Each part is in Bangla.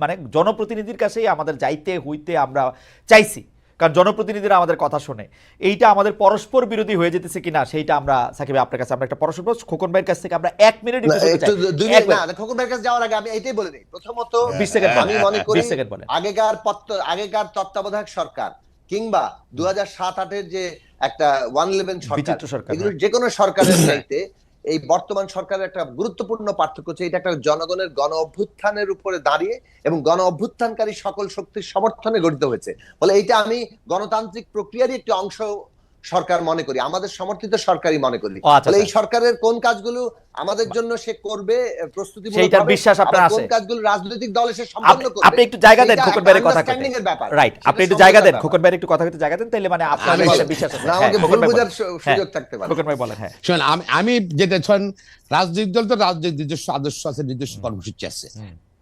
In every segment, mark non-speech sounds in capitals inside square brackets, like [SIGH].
মানে জনপ্রতিনিধির কাছেই আমাদের যাইতে হইতে আমরা চাইছি। কারণ জনপ্রতিনিধিরা আমাদের কথা শোনে। এইটা আমাদের পরস্পর বিরোধী হয়ে যেতেছে কিনা সেইটা আমরা সাকিব আপনার কাছে আমরা একটা পরস্পর খোকন ভাইয়ের কাছ থেকে আমরা এক মিনিট খোকন ভাইয়ের কাছে যাওয়ার আগে আমি এটাই বলে দিই। প্রথমত 20 সেকেন্ড আমি মনে করি সেকেন্ড বলেন। আগেকার আগেকার তত্ত্বাবধায়ক সরকার কিংবা দু হাজার সাত আটের যে একটা ওয়ান ইলেভেন সরকার, হ্যাঁ। যে কোনো সরকারের চাইতে এই বর্তমান সরকারের একটা গুরুত্বপূর্ণ পার্থক্য হচ্ছে এটা একটা জনগণের গণ অভ্যুত্থানের উপরে দাঁড়িয়ে এবং গণ অভ্যুত্থানকারী সকল শক্তির সমর্থনে গঠিত হয়েছে। বলে এটা আমি গণতান্ত্রিক প্রক্রিয়ারই একটি অংশ সরকার মনে করি আমাদের সমর্থিত সরকারই মনে করি। আচ্ছা, এই আচ্ছা। সরকারের কোন কাজগুলো আমাদের জন্য সে করবে প্রস্তুতি সেইটার বিশ্বাস আপনার আছে? কোন কাজগুলো রাজনৈতিক দল এসে সম্পন্ন করবে? আপনি একটু জায়গা দেন খোকন ভাইয়ের কথা understanding রাইট আপনি একটু জায়গা দেন খোকন ভাইয়ের একটু কথা বলতে জায়গা দেন তাহলে মানে আপনার আমি- বিশ্বাস আছে। না, হ্যাঁ, আমাকে ভুল বোঝার হ্যাঁ, সুযোগ থাকতে পারে। খোকন ভাই বলেন হ্যাঁ। শোনেন আমি আমি যেটা শোন রাজনৈতিক দল তো রাজনৈতিক নিজস্ব আদর্শ আছে নিজস্ব কর্মসূচি আছে।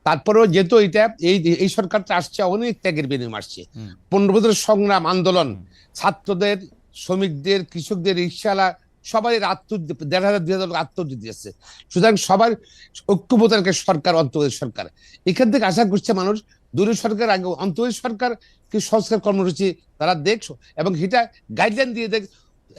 তারপরেও যেহেতু এটা এই এই সরকারটা আসছে অনেক ত্যাগের বিনিময় আসছে। পনেরো বছরের সংগ্রাম আন্দোলন ছাত্রদের শ্রমিকদের, কৃষকদের, রিক্সাওয়ালা সবাই আত্ম দেড় হাজার, দুই হাজার আত্মহত্যা দিয়েছে সুতরাং সবার ঐক্যবতারকে সরকার অন্তর্বর্তী সরকার। এখান থেকে আশা করছে মানুষ, দূর সরকার, আগে অন্তর্বর্তী সরকার কি সংস্কার কর্মসূচি তারা দেখ, এবং সেটা গাইডলাইন দিয়ে দেখ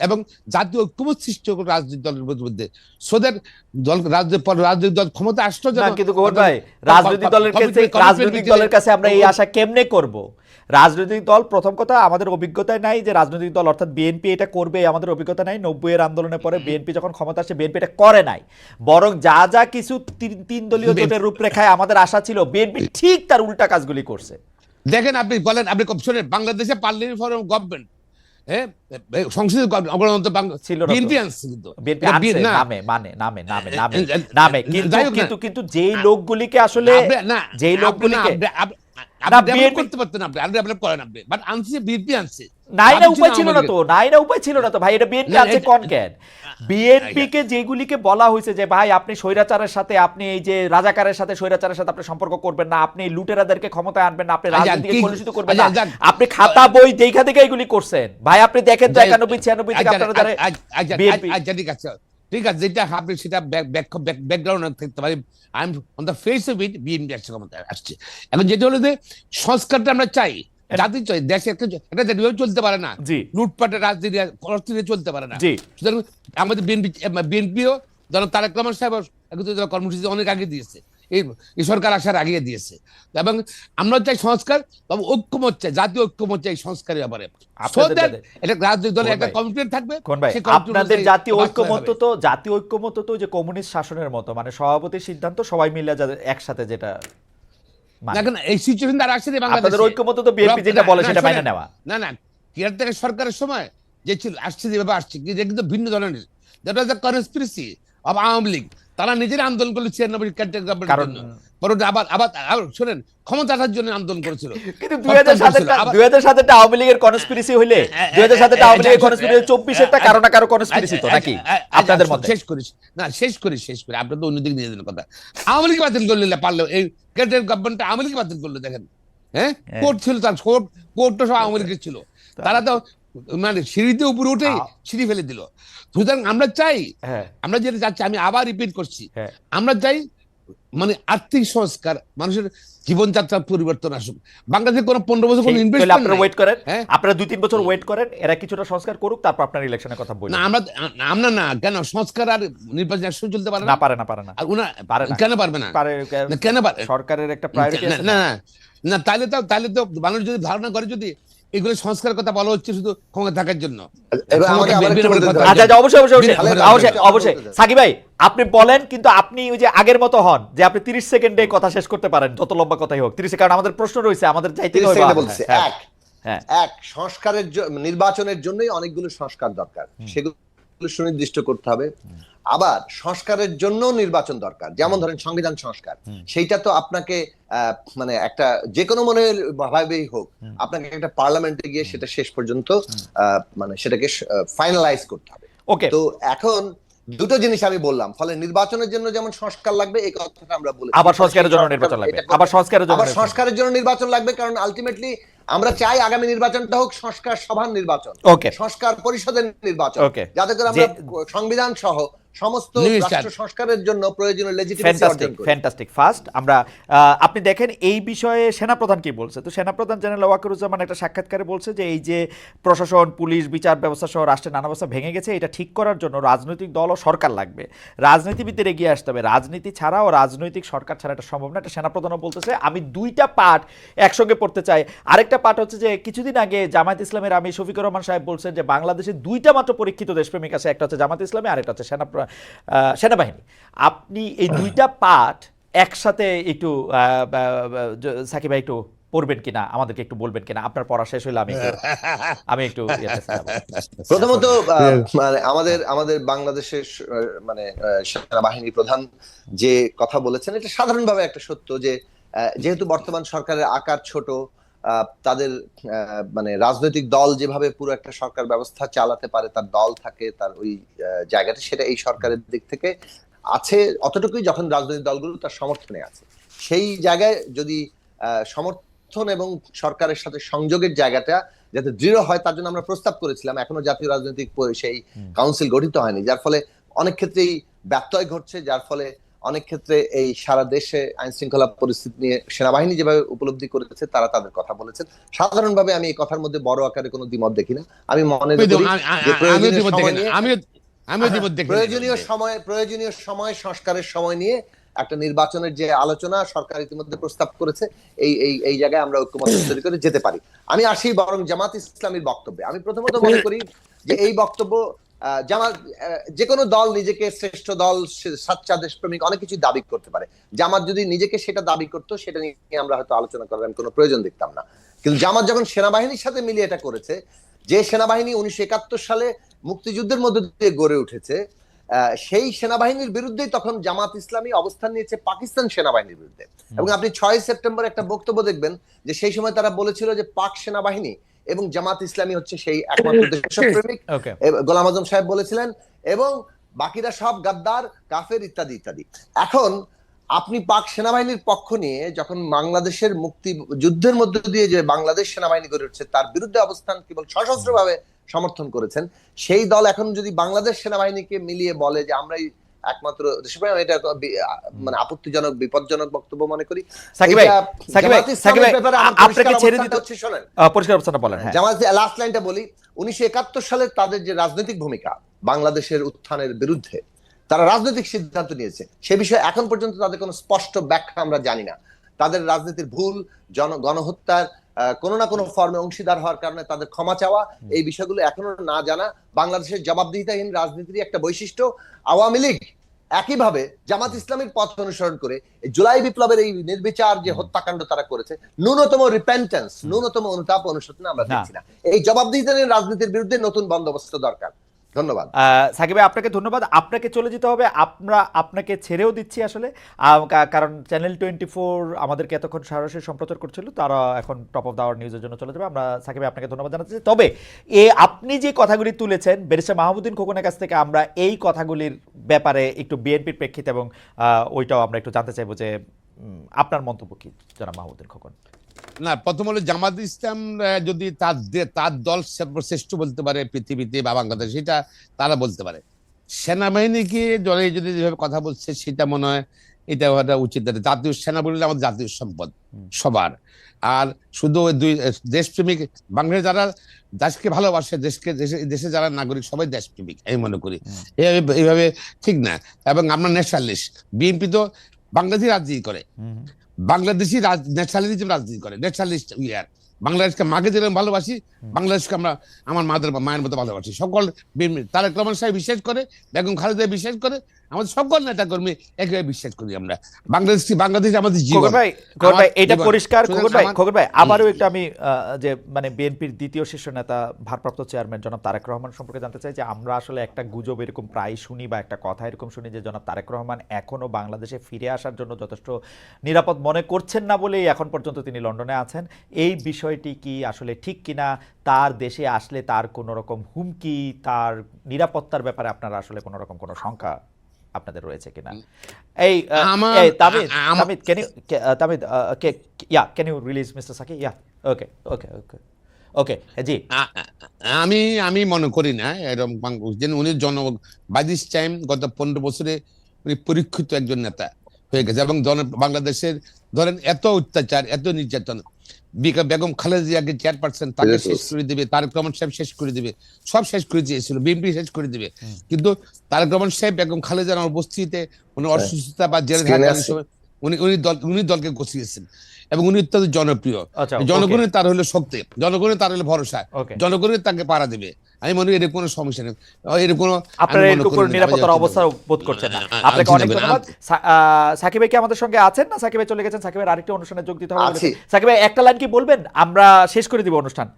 এবং জাতীয় ঐক্যবোধ সৃষ্টি হোক রাজনৈতিক দলের মধ্যে সোদের দল রাজনৈতিক রাজনৈতিক দল ক্ষমতা আসতো না কিন্তু ভাই রাজনৈতিক দলের কাছে রাজনৈতিক দলের কাছে আমরা এই আশা কেমনে করব? রাজনৈতিক দল প্রথম কথা আমাদের অভিজ্ঞতায় নাই যে রাজনৈতিক দল অর্থাৎ বিএনপি এটা করবে আমাদের অভিজ্ঞতা নাই। নব্বই এর আন্দোলনের পরে বিএনপি যখন ক্ষমতা আসছে বিএনপি এটা করে নাই। বরং যা যা কিছু তিন- তিন দলীয় জোটের রূপরেখায় আমাদের আশা ছিল বিএনপি ঠিক তার উল্টা কাজগুলি করছে। দেখেন আপনি বলেন আপনি শোনেন বাংলাদেশে পার্লামেন্ট ফরম গভর্নমেন্ট হ্যাঁ গণতন্ত্র ছিল কিন্তু। নামে মানে নামে নামে নামে এ- এ- নামে। কিন্তু। কিন্তু কিন্তু যেই লোকগুলিকে আসলে যে যেই লোকগুলিকে যেগুলিকে বলা হয়েছে যে ভাই আপনি স্বৈরাচারের সাথে আপনি এই যে রাজাকারের সাথে স্বৈরাচারের সাথে আপনি সম্পর্ক করবেন না আপনি লুটেরাদেরকে ক্ষমতায় আনবেন না আপনি আচ্ছা, রাজনীতিকে কলুষিত করবেন না। আচ্ছা, আপনি খাতা বই দেখা দেখে এগুলি করছেন। ভাই আপনি দেখেন তো একানব্বই ছিয়ানব্বই থেকে আচ্ছা, আপনারা ঠিক আছে যেটা আপনি সেটা ব্যাকগ্রাউন্ড থাকতে পারি। I am on the face of it BNP আসছে ক্ষমতায় আসছে। এখন যেটা হলো যে সংস্কারটা আমরা চাই জাতি চাই দেশে একটা চলতে পারে না। লুটপাটের রাজনীতি অর্থনীতি চলতে পারে না। সুতরাং আমাদের বিএনপি বিএনপিও ধরো তারেক রহমান সাহেব কর্মসূচি অনেক আগে দিয়েছে। এই সরকার আসার আগে দিয়েছে। এবং আমরা চাই সংস্কার তবে ঐক্যমত চাই জাতীয় ঐক্যমত চাই সংস্কারের ব্যাপারে। এটা রাজনৈতিক দলের একটা কমিটমেন্ট থাকবে আপনাদের জাতীয় হবে। তো জাতীয় ঐক্যমত্য তো যে কমিউনিস্ট শাসনের মতো মানে সভাপতির সিদ্ধান্ত সবাই মিলে যাদের একসাথে যেটা মানে। দেখেন এই সিচুয়েশন দ্বারা আসছে যে আপনাদের বাংলাদেশে। ঐক্যমত্য তো বিএনপি যেটা বলে সেটা মাইনে নেওয়া। না না কেয়ারটেকার সরকারের সময় যে ছিল আসছে যেভাবে আসছে কিন্তু ভিন্ন ধরনের। That was the conspiracy Awami League. তারা নিজের আন্দোলন করল ছিয়ানব্বই গভর্নমেন্টের জন্য আবার আবার শুনেন ক্ষমতা আসার জন্য আন্দোলন করেছিল কিন্তু দুই হাজার দুই হাজার আওয়ামী লীগের কনস্পিরেসি হইলে দুই হাজার আওয়ামী লীগের কনস্পিরেসি কারও না কারও কনস্পিরেসি তো নাকি আপনাদের মতে শেষ করিস না শেষ করিস শেষ করি আপনার তো অন্যদিকে নিয়ে যাবেন কথা আওয়ামী লীগ বাতিল করলে পারল এই কেটের গভর্নমেন্ট আওয়ামী লীগ বাতিল করল দেখেন হ্যাঁ হ্যাঁ। কোর্ট ছিল তার কোর্ট কোর্টটা সব আওয়ামী লীগের ছিল তারা তো মানে সিঁড়িতে উপরে উঠে সিঁড়ি ফেলে দিল। সুতরাং আমরা চাই হ্যাঁ। আমরা যেটা চাচ্ছি আমি আবার রিপিট করছি। হ্যাঁ। আমরা চাই মানে আর্থিক সংস্কার মানুষের জীবনযাত্রার পরিবর্তন আসুক। বাংলাদেশে কোনো পনেরো বছর কোনো ইনভেস্টমেন্ট আপনারা ওয়েট করেন। হ্যাঁ? আপনারা দুই তিন বছর ওয়েট করেন এরা কিছুটা সংস্কার করুক তারপর আপনার ইলেকশনের কথা বলুন না আমরা আমরা না কেন? সংস্কার আর নির্বাচন একসঙ্গে চলতে পারে না? পারে না পারে না। আর উনা পারে না। কেন পারবে না? পারে কেন পারে সরকারের একটা প্রায়োরিটি না না? না, না তাহলে তো তাহলে তো মানুষ যদি ধারণা করে যদি এগুলো সংস্কার কথা বলা হচ্ছে শুধু ক্ষমতা থাকার জন্য। হবে। আচ্ছা আচ্ছা, অবশ্যই অবশ্যই অবশ্যই অবশ্যই বিনা- সাকি ভাই আপনি বলেন কিন্তু আপনি ওই যে আগের মতো হন যে আপনি 30 সেকেন্ডে কথা শেষ করতে পারেন যত লম্বা কথাই হোক। 30 কারণ আমাদের প্রশ্ন রয়েছে আমাদের চাইতে হবে সেকেন্ডে বলছি হ্যাঁ, এক। হ্যাঁ। সংস্কারের নির্বাচনের জন্যই অনেকগুলো সংস্কার দরকার। সেগুলো সুনির্দিষ্ট করতে হবে। আবার সংস্কারের জন্য নির্বাচন দরকার। যেমন ধরেন সংবিধান সংস্কার। সেইটা তো আপনাকে আহ, মানে একটা যে কোনো মনে ভাবেই হোক আপনাকে একটা পার্লামেন্টে গিয়ে সেটা শেষ পর্যন্ত আহ, মানে সেটাকে ফাইনালাইজ করতে হবে। ওকে। তো এখন দুটো জিনিস আমি বললাম। ফলে নির্বাচনের জন্য যেমন সংস্কার লাগবে এই কথাটা আমরা বলি আবার সংস্কারের জন্য নির্বাচন লাগবে। আবার সংস্কারের জন্য আবার সংস্কারের জন্য নির্বাচন লাগবে কারণ আলটিমেটলি আমরা চাই আগামী নির্বাচনটা হোক সংস্কার সভার নির্বাচন। ওকে সংস্কার পরিষদের নির্বাচন. যাতে করে আমরা সংবিধান সহ সমস্ত. রাষ্ট্র সংস্কারের জন্য প্রয়োজনীয় লেজিটিমেসি ফ্যান্টাস্টিক অর্জন করি। ফ্যান্টাস্টিক ফার্স্ট আমরা আপনি দেখেন এই বিষয়ে সেনাপ্রধান কি বলছে? তো সেনাপ্রধান জেনারেল ওয়াকারুজ্জামান একটা সাক্ষাৎকারে বলছে যে এই যে প্রশাসন পুলিশ বিচার ব্যবস্থা সহ রাষ্ট্রের নানা ব্যবস্থা ভেঙে গেছে এটা ঠিক করার জন্য রাজনৈতিক দল ও সরকার লাগবে। রাজনীতিবিদদের এগিয়ে আসতে হবে। রাজনীতি ছাড়া ও রাজনৈতিক সরকার ছাড়া এটা সম্ভব না। এটা সেনাপ্রধানও বলতেছে আমি দুইটা পার্ট একসঙ্গে পড়তে চাই। আরেকটা পার্ট হচ্ছে যে কিছুদিন আগে জামায়াত ইসলামের আমি শফিকুর রহমান সাহেব বলছেন যে বাংলাদেশে দুইটা মাত্র পরীক্ষিত দেশপ্রেমিক আছে একটা হচ্ছে জামাত ইসলামী আরেকটা হচ্ছে সেনা সেনাবাহিনী। আপনি এই দুইটা পাঠ একসাথে একটু সাকিব ভাই একটু পড়বেন কিনা আমাদেরকে একটু বলবেন কিনা? আপনার পড়া শেষ হইলে আমি [LAUGHS] আমি একটু প্রথমত আহ, [LAUGHS] মানে আমাদের আমাদের বাংলাদেশের মানে আহ, সেনাবাহিনী প্রধান যে কথা বলেছেন এটা সাধারণভাবে একটা সত্য যে আহ, যেহেতু বর্তমান সরকারের আকার ছোট তাদের মানে রাজনৈতিক দল যেভাবে পুরো একটা সরকার ব্যবস্থা চালাতে পারে তার দল থাকে তার ওই জায়গাটা সেটা এই সরকারের দিক থেকে আছে। অতটুকুই যখন রাজনৈতিক দলগুলো তার সমর্থনে আছে। সেই জায়গায় যদি আহ, সমর্থন এবং সরকারের সাথে সংযোগের জায়গাটা যাতে দৃঢ় হয় তার জন্য আমরা প্রস্তাব করেছিলাম। এখনও জাতীয় রাজনৈতিক সেই কাউন্সিল গঠিত হয়নি। যার ফলে অনেক ক্ষেত্রেই ব্যত্যয় ঘটছে যার ফলে অনেক ক্ষেত্রে এই সারা দেশে আইন শৃঙ্খলা পরিস্থিতি নিয়ে সেনাবাহিনী যেভাবে উপলব্ধি করেছে তারা তাদের কথা বলেছেন। সাধারণভাবে আমি এই কথার মধ্যে বড় আকারে কোনো দ্বিমত দেখি না। আমি মনে প্রয়োজনীয় সময় প্রয়োজনীয় সময় সংস্কারের সময় নিয়ে একটা নির্বাচনের যে আলোচনা সরকার ইতিমধ্যে প্রস্তাব করেছে এই এই এই জায়গায় আমরা ঐক্যমত তৈরি করে যেতে পারি। আমি আসি বরং জামাত ইসলামীর বক্তব্যে। আমি প্রথমত মনে করি যে এই বক্তব্য জামাত আহ, যে কোনো দল নিজেকে শ্রেষ্ঠ দল সাচ্চা দেশপ্রেমিক অনেক কিছু দাবি করতে পারে। জামাত যদি নিজেকে সেটা দাবি করতো সেটা নিয়ে আমরা হয়তো আলোচনা করার কোনো প্রয়োজন দেখতাম না। কিন্তু জামাত যখন সেনাবাহিনীর সাথে মিলিয়ে এটা করেছে যে সেনাবাহিনী উনিশশো একাত্তর সালে মুক্তিযুদ্ধের মধ্যে দিয়ে গড়ে উঠেছে আহ, সেই সেনাবাহিনীর বিরুদ্ধেই তখন জামাত ইসলামী অবস্থান নিয়েছে পাকিস্তান সেনাবাহিনীর বিরুদ্ধে। এবং আপনি ছয় সেপ্টেম্বর একটা বক্তব্য দেখবেন যে সেই সময় তারা বলেছিল যে পাক সেনাবাহিনী এবং জামাত ইসলামী হচ্ছে সেই একমাত্র দেশপ্রেমিক। গোলাম আজম সাহেব বলেছিলেন এবং বাকিরা সব গাদ্দার কাফের ইত্যাদি ইত্যাদি। এখন আপনি পাক সেনাবাহিনীর পক্ষ নিয়ে যখন বাংলাদেশের মুক্তি যুদ্ধের মধ্য দিয়ে যে বাংলাদেশ সেনাবাহিনী গড়ে উঠছে তার বিরুদ্ধে অবস্থান কেবল সশস্ত্রভাবে সমর্থন করেছেন সেই দল এখন যদি বাংলাদেশ সেনাবাহিনীকে মিলিয়ে বলে যে আমরাই একমাত্র এটা মানে আপত্তিজনক বিপজ্জনক বক্তব্য মনে করি। সাকিব ভাই সাকিব ভাই সাকিব ভাই ব্যাপারে আমার আ- আপনাকে পরিষ্কার ছেড়ে দিতে হচ্ছে, শোনেন। পরিষ্কার অবস্থানটা বলেন হ্যাঁ। জামাত লাস্ট লাইনটা বলি সালে তাদের যে রাজনৈতিক ভূমিকা বাংলাদেশের উত্থানের বিরুদ্ধে তারা রাজনৈতিক সিদ্ধান্ত নিয়েছে। সে বিষয়ে এখন পর্যন্ত তাদের কোনো স্পষ্ট ব্যাখ্যা আমরা জানি না। তাদের রাজনীতির ভুল জন গণহত্যার কোনো না কোনো ফর্মে অংশীদার হওয়ার কারণে তাদের ক্ষমা চাওয়া এই বিষয়গুলো এখনও না জানা। বাংলাদেশের জবাবদিহিতাহীন রাজনীতির একটা বৈশিষ্ট্য। আওয়ামী লীগ একইভাবে জামাত ইসলামের পথ অনুসরণ করে জুলাই বিপ্লবের এই নির্বিচার যে হত্যাকাণ্ড তারা করেছে ন্যূনতম রিপেন্টেন্স ন্যূনতম অনুতাপ অনুশোচনা আমরা। দেখছি না। এই জবাবদিহিতাহীন রাজনীতির বিরুদ্ধে নতুন বন্দোবস্ত দরকার। ধন্যবাদ। সাকিব আপনাকে ধন্যবাদ। আপনাকে চলে যেতে হবে। আমরা আপনাকে ছেড়েও দিচ্ছি আসলে। কারণ চ্যানেল টোয়েন্টি ফোর আমাদেরকে এতক্ষণ সরাসরি সম্প্রচার করছিল, তারা এখন টপ অফ দাওয়ার নিউজের জন্য চলে যাবে। আমরা সাকিব আপনাকে ধন্যবাদ জানাচ্ছি। তবে, এ, আপনি যে কথাগুলি তুলেছেন বেরিস্টার মাহমুদ্দিন খোকনের কাছ থেকে আমরা এই কথাগুলির ব্যাপারে একটু বিএনপির প্রেক্ষিতে এবং ওইটাও আমরা একটু জানতে চাইব যে আপনার মন্তব্য কি, জনাব মাহমুদ্দিন খোকন? না প্রথম হলো জামাত ইসলাম যদি তার তার দল সর্বশ্রেষ্ঠ বলতে পারে পৃথিবীতে বা বাংলাদেশ সেটা তারা বলতে পারে। সেনাবাহিনীকে দলে যদি যেভাবে কথা বলছে সেটা মনে হয় এটা হওয়াটা উচিত। জাতীয় সেনা বললে আমাদের জাতীয় সম্পদ সবার। আর শুধু ওই দুই দেশপ্রেমিক বাংলাদেশ যারা দেশকে ভালোবাসে দেশকে দেশে- দেশে যারা নাগরিক সবাই দেশপ্রেমিক আমি মনে করি। এইভাবে ঠিক না। এবং আমরা ন্যাশনালিস্ট। বিএনপি তো বাংলাদেশি রাজনীতি করে। বাংলাদেশি ন্যাশনালিজম রাজনীতি করে। ন্যাশনালিস্ট ইয়ার বাংলাদেশকে মাকে যেরকম ভালোবাসি বাংলাদেশকে আমরা আমার মাদের মায়ের মতো ভালোবাসি। সকল তারেক রহমান সাহেব বিশ্বাস করে বেগম খালেদা বিশ্বাস করে আমাদের সকল নেতা কর্মী একভাবে বিশ্বাস করি আমরা। বাংলাদেশ বাংলাদেশ আমাদের জীবন। ভাই খোকন ভাই এটা পরিষ্কার খোকন ভাই খোকন ভাই আবারও একটু আমি যে মানে বিএনপির দ্বিতীয় শীর্ষ নেতা ভারপ্রাপ্ত চেয়ারম্যান জনাব তারেক রহমান সম্পর্কে জানতে চাই যে আমরা আসলে একটা গুজব এরকম প্রায় শুনি বা একটা কথা এরকম শুনি যে জনাব তারেক রহমান এখনও বাংলাদেশে ফিরে আসার জন্য যথেষ্ট নিরাপদ মনে করছেন না বলেই এখন পর্যন্ত তিনি লন্ডনে আছেন। এই বিষয়টি কি আসলে ঠিক কিনা? তার দেশে আসলে তার কোনো রকম হুমকি তার নিরাপত্তার ব্যাপারে আপনারা আসলে কোনো রকম কোনো শঙ্কা? আপনাদের রয়েছে কিনা। এই Tamid তামিদ okay, yeah can you release Mr. Saki? yeah okay okay okay ওকে জি। আমি আমি মনে করি না এরকম বাং- যে উনি জন বাই দিস টাইম গত পনেরো বছরে উনি পরীক্ষিত একজন নেতা হয়ে গেছে এবং বাংলাদেশের ধরেন এত অত্যাচার এত নির্যাতন বেগম খালেদিয়াকে চেয়ারপারসন তাকে শেষ করে দিবে তারেক রহমান সাহেব শেষ করে দিবে সব শেষ করে দিয়েছিল বিএনপি শেষ করে দিবে। কিন্তু তারেক রহমান সাহেব বেগম খালেদার উপস্থিতিতে উনি অসুস্থতা বা জেলে থাকার সময় উনি উনি দল উনি দলকে গছিয়েছেন এবং উনি অত্যন্ত জনপ্রিয়। আচ্ছা জনগণের তার হলো শক্তি জনগণের তার হলো ভরসা জনগণের তাকে পাড়া দিবে। আমি মনে করি এর কোনো সমস্যা নেই। এর কোনো আপনারা একটু মনে এটুকু করি না, নিরাপত্তার অবস্থা বোধ করছেন না। আ- আপনাকে অনেক ধন্যবাদ। সাকিব ভাই কি আমাদের সঙ্গে আছেন? না সাকিব ভাই চলে গেছেন? সাকিবের আরেকটি অনুষ্ঠানে যোগ দিতে হবে সাকিবে সাকিব ভাই একটা লাইন কি বলবেন? আমরা শেষ করে দিব অনুষ্ঠান।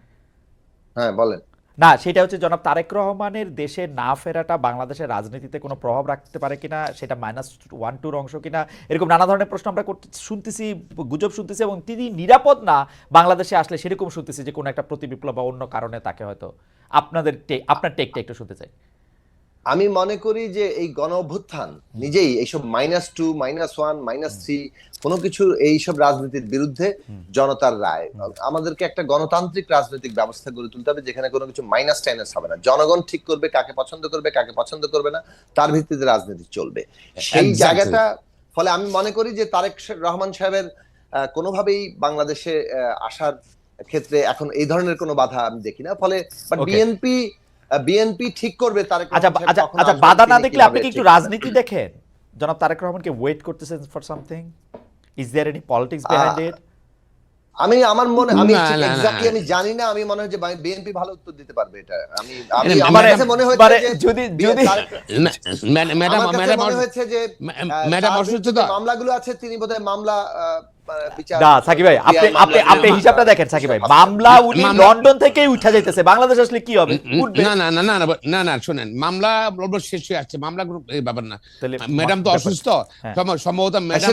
হ্যাঁ বলেন। না, সেটা হচ্ছে জনাব তারেক রহমানের দেশে না ফেরাটা বাংলাদেশের রাজনীতিতে কোনো প্রভাব রাখতে পারে কিনা, সেটা মাইনাস ওয়ান টুর অংশ কিনা, এরকম নানা ধরনের প্রশ্ন আমরা শুনতেছি, গুজব শুনতেছি এবং তিনি নিরাপদ না বাংলাদেশে আসলে সেরকম শুনতেছি যে কোনো একটা প্রতি বিপ্লব বা অন্য কারণে তাকে হয়তো আপনাদের আপনার টেকটা একটু শুনতে চাই। আমি মনে করি যে এই গণ অভ্যুত্থান নিজেই এইসব minus two minus one minus three কোনো কিছু এইসব রাজনীতির বিরুদ্ধে জনতার রায়। আমাদেরকে একটা গণতান্ত্রিক রাজনৈতিক ব্যবস্থা গড়ে তুলতে হবে যেখানে কোনো কিছু মাইনাস টাইনাস হবে না। জনগণ ঠিক করবে কাকে পছন্দ করবে কাকে পছন্দ করবে না তার ভিত্তিতে রাজনীতি চলবে। সেই জায়গাটা ফলে আমি মনে করি যে তারেক রহমান সাহেবের কোনোভাবেই বাংলাদেশে আসার ক্ষেত্রে এখন এই ধরনের কোনো বাধা আমি দেখি না। ফলে বিএনপি বিএনপি ঠিক করবে তারেক আচ্ছা আচ্ছা আচ্ছা বাধা না দেখলে আপনি কি একটু রাজনীতি দেখেন? জনাব তারেক রহমানকে ওয়েট করতেছেন for something is there any politics behind it আমি আমার মনে আমি। এক্স্যাক্টলি আমি জানি না আমি মনে হয় যে বিএনপি ভালো উত্তর দিতে পারবে এটা। আমি আমি আমার মানে- কাছে মনে হয়েছে মানে যে যদি যদি ম্যাডাম ম্যাডাম মনে হয়েছে যে ম্যাডাম তার অসুস্থ তো। মামলাগুলো আছে তিনি বোধহয় মামলা না সাকিব ভাই আপনি আপনি আপনি হিসাবটা দেখেন সাকিব ভাই। মামলা উনি লন্ডন থেকেই উঠা যাইতেছে। বাংলাদেশ আসলে কি হবে? না না না না না, না শুনেন শোনেন মামলা শেষ হয়ে আসছে মামলা এই ব্যাপার না। ম্যাডাম তো অসুস্থ। হ্যাঁ। সম্ভবত ম্যাডাম